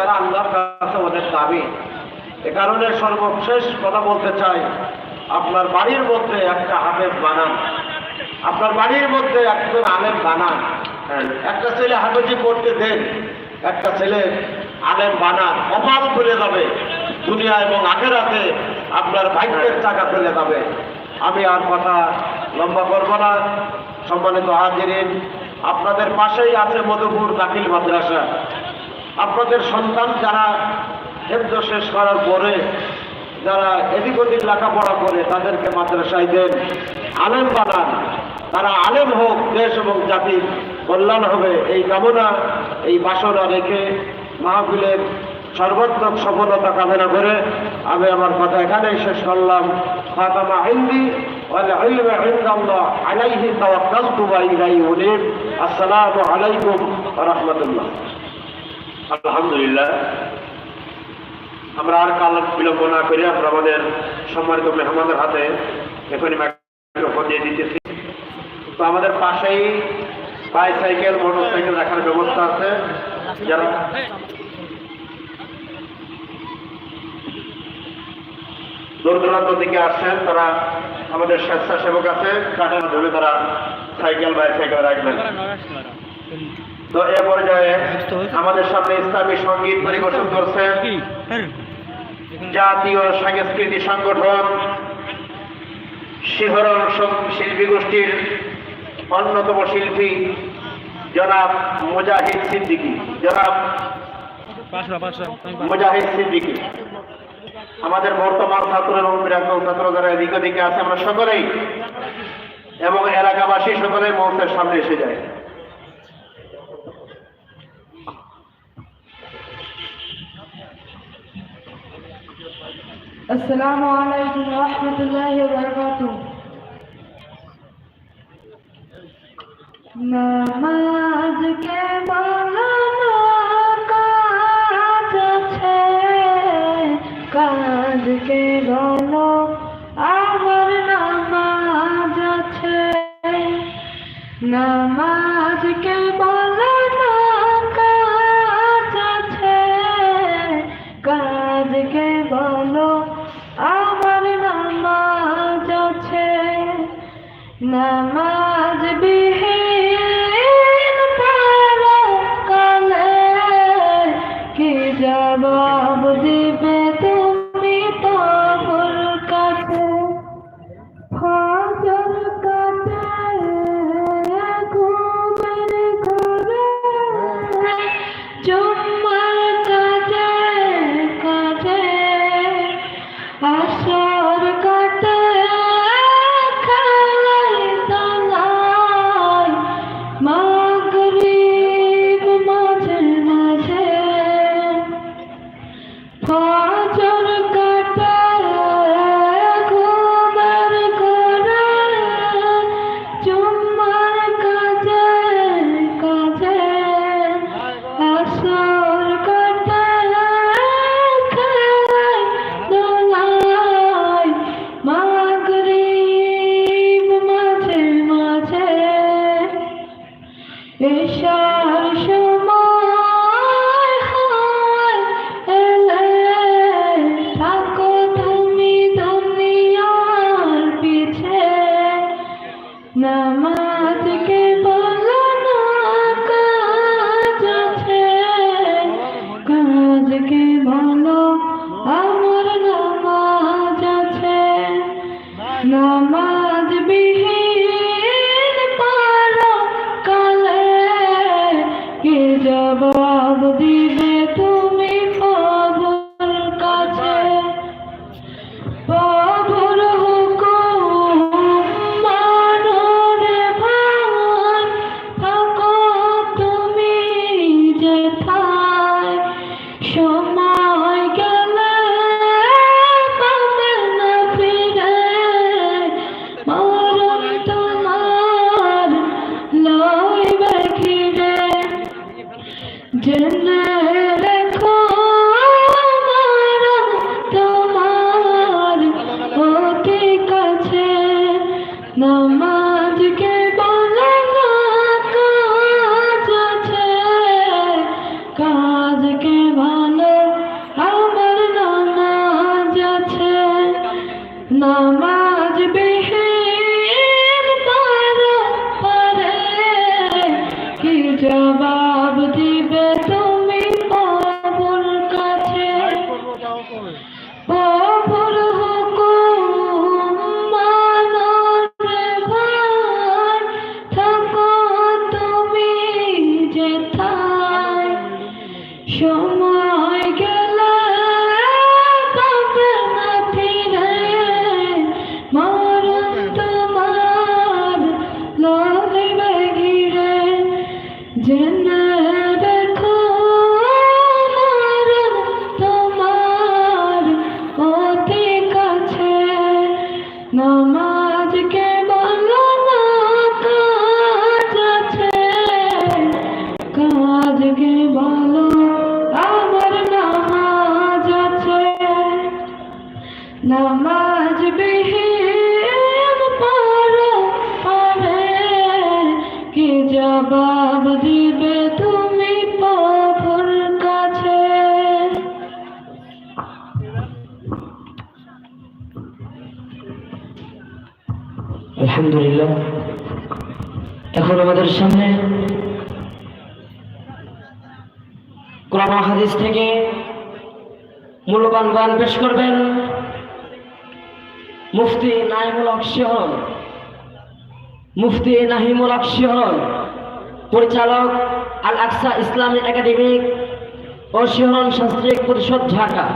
তারা আল্লাহর কাছে অনেক দামি এ কারণে সর্বশেষ কথা বলতে চাই, আপনার বাড়ির মধ্যে একটা হাফেজ বানান। আপনার বাড়ির মধ্যে একজন আলেম বানান। একটা ছেলে হাফেজি পড়তে দেন, একটা ছেলে আলেম বানান, কপাল খুলে যাবে। দুনিয়া এবং আখেরাতে আপনার ভাগ্যের টাকা খুলে যাবে। আমি আর কথা লম্বা করব না। সম্মানিত হাজিরিন, আপনাদের পাশেই আছে মধুপুর দাখিল মাদ্রাসা। আপনাদের সন্তান যারা হেফজ শেষ করার পরে যারা এদিক ওদিক লেখাপড়া করে তাদেরকে মাদ্রাসায় দেন আলেম বানান তারা আলেম হোক দেশ এবং জাতির কল্যাণ হবে এই কামনা এই বাসনা রেখে মাহফিলের সর্বাত্মক সফলতা কামনা করে আমি আমার কথা এখানেই শেষ করলাম ফাতামা হিন্দি والعلم عند الله عليه توكلت وإليه أنيب السلام عليكم ورحمة الله আলহামদুলিল্লাহ, আমরা আর কাল বিলম্ব না করে আমরা আমাদের সম্মানিত মেহমানদের হাতে এখনই মাইক্রোফোন দিয়ে দিতেছি। তো আমাদের পাশেই বাইসাইকেল মোটর সাইকেল রাখার ব্যবস্থা আছে। যারা দূর দূরান্ত থেকে আসছেন, তারা আমাদের স্বেচ্ছাসেবক আছে। কাঠের মাধ্যমে তারা সাইকেল বাইসাইকেল রাখবেন। তো এ পর্যায়ে আমাদের সামনে ইসলামী সংগীত পরিবেশন করছেন জাতীয় সাংস্কৃতিক সংগঠন শিহরণ শিল্পী গোষ্ঠীর অন্যতম শিল্পী জনাব মুজাহিদ সিদ্দিকী। জনাব মুজাহিদ সিদ্দিকী। আমাদের বর্তমান ছাত্র এবং বিরাগ্য ছাত্র যারা এদিক ওদিকে আছে আমরা সকলেই এবং এলাকাবাসী সকলেই মঞ্চের সামনে এসে যায়। السلام عليكم ورحمة الله وبركاته নামাজ কে বানানো কাজ আছে কাজ কে বলো আমার নামাজ আছে নামাজ কে বানানো নামাজ বিহীন কালে কি জবাব দিবে তুমি তাবর কাছে? ফজর কাটে ঘুমের ঘরে জুম্মার কাজে কাজে আসর Oh, Again. সময় গেলে মরণ তোমার লড়বে ঘিরে জেনে আলহামদুলিল্লাহ। এখন আমাদের সামনে কোরআন হাদিস থেকে মূল্যবান গান পেশ করবেন মুফতি নাইমুল হক শিহরণ। মুফতি নাহিমুল হক শিহরণ, পরিচালক আল আকসা ইসলামী একাডেমিক ও শিহরণ শাস্ত্রিক পরিষদ ঢাকা।